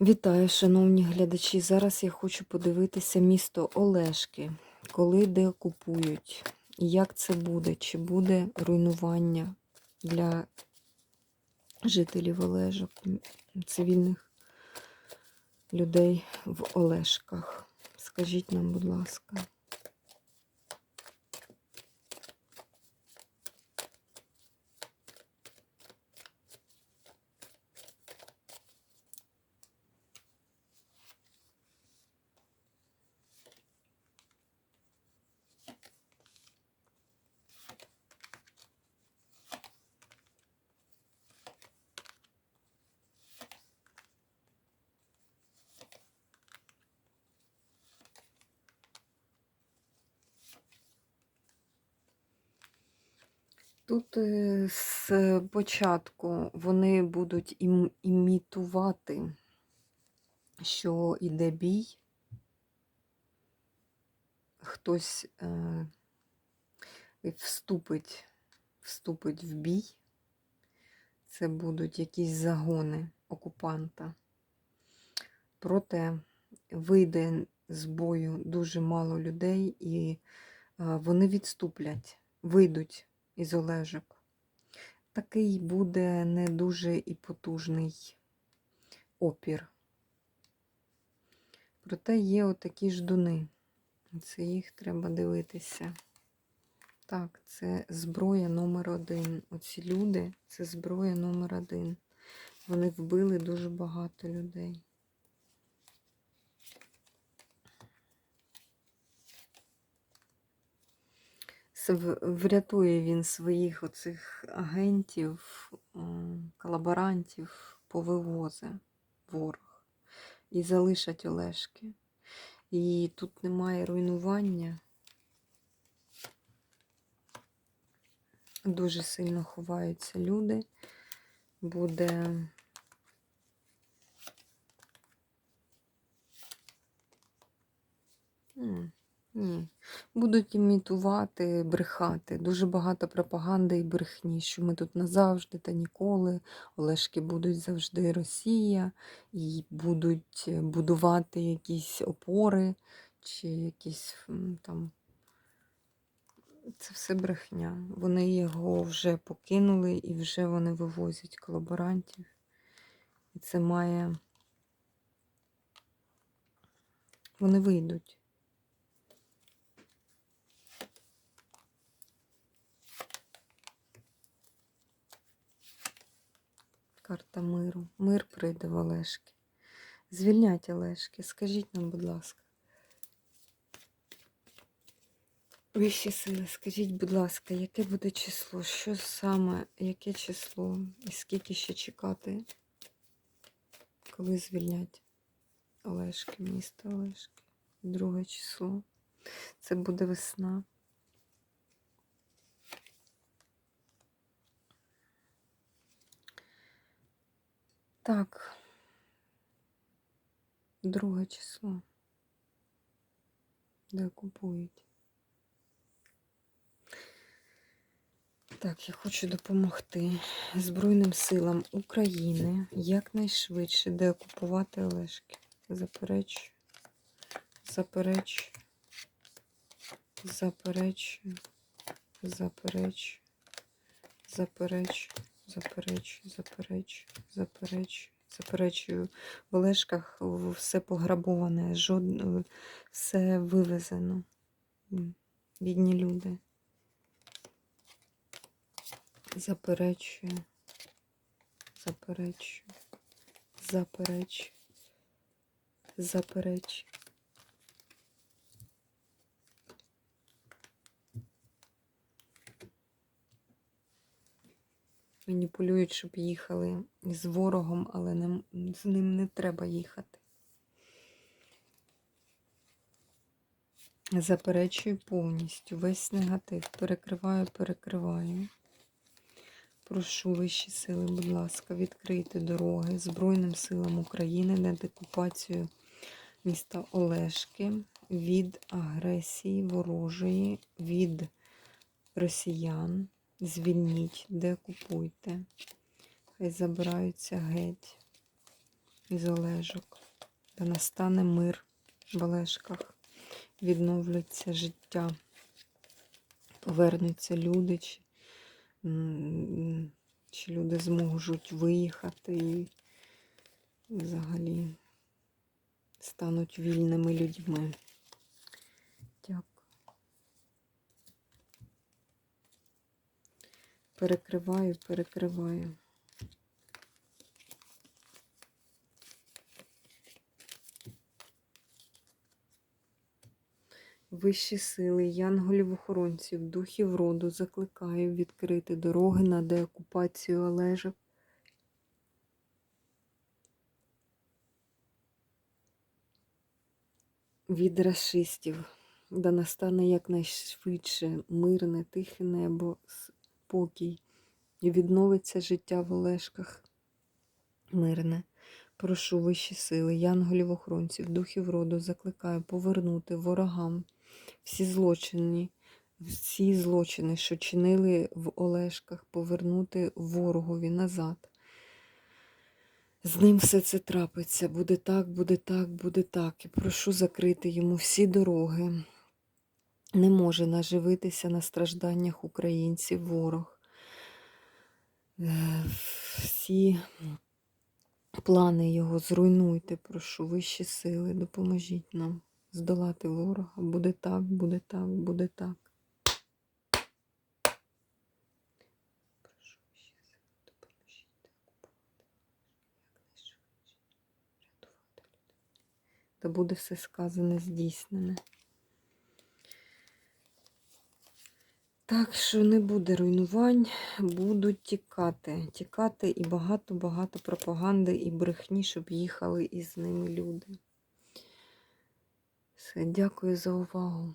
Вітаю, шановні глядачі. Зараз я хочу подивитися місто Олешки, коли де окупують, як це буде, чи буде руйнування для жителів Олежок, цивільних людей в Олешках. Скажіть нам, будь ласка. Тут е, з початку вони будуть ім- імітувати, що йде бій. Хтось е, вступить, вступить в бій. Це будуть якісь загони окупанта. Проте вийде з бою дуже мало людей, і е, вони відступлять, вийдуть із Олежок. Такий буде не дуже і потужний опір. Проте є отакі ждуни. Це їх треба дивитися. Так, це зброя номер один. Оці люди це зброя номер один. Вони вбили дуже багато людей. Врятує він своїх оцих агентів, колаборантів, повивозе ворог і залишать Олешки. І тут немає руйнування. Дуже сильно ховаються люди. Буде Ні. Будуть імітувати, брехати. Дуже багато пропаганди і брехні, що ми тут назавжди та ніколи. Олешки будуть завжди Росія, і будуть е, будувати якісь опори чи якісь там. Це все брехня. Вони його вже покинули і вже вони вивозять колаборантів. І це має. Вони вийдуть. Карта миру. Мир прийде в Олешки. Звільнять Олешки. Скажіть нам, будь ласка. Вищі сили, скажіть, будь ласка, яке буде число? Що саме, яке число? І скільки ще чекати, коли звільнять Олешки, місто Олешки? Друге число. Це буде весна. Так. Друге число. Де купують. Так, я хочу допомогти Збройним силам України якнайшвидше деокупувати Олешки. Заперечую. Заперечую. Заперечую. Заперечую. Заперечую. Заперечую. Заперечую. Заперечую. Заперечую. В Олешках все пограбоване, жод... все вивезено. Бідні люди. Заперечую. Заперечую. Заперечую. Заперечую. Маніпулюють, щоб їхали з ворогом, але не, з ним не треба їхати. Заперечую повністю весь негатив. Перекриваю, перекриваю. Прошу вищі сили, будь ласка, відкрийте дороги Збройним силам України на декупацію міста Олешки від агресії ворожої, від росіян. Звільніть, декупуйте. Хай забираються геть. із Олежок. Та настане мир в Олешках. Відновлюється життя. Повернуться люди, чи, чи люди зможуть виїхати і взагалі стануть вільними людьми. Дякую. Перекриваю, перекриваю. Вищі сили, янголів-охоронців, духів роду закликаю відкрити дороги на деокупацію Олежок. Від расистів, да настане якнайшвидше мирне, тихе небо, спокій, і відновиться життя в Олешках мирне. Прошу вищі сили, янголів-охоронців, духів роду, закликаю повернути ворогам всі злочини, всі злочини, що чинили в Олешках, повернути ворогові назад. З ним все це трапиться. Буде так, буде так, буде так. І прошу закрити йому всі дороги. Не може наживитися на стражданнях українців ворог. Е, Всі плани його зруйнуйте, прошу, вищі сили, допоможіть нам здолати ворога. Буде так, буде так, буде так. Буде все сказане, здійснене. Так що не буде руйнувань, будуть тікати. Тікати і багато-багато пропаганди і брехні, щоб їхали із ними люди. Все, дякую за увагу.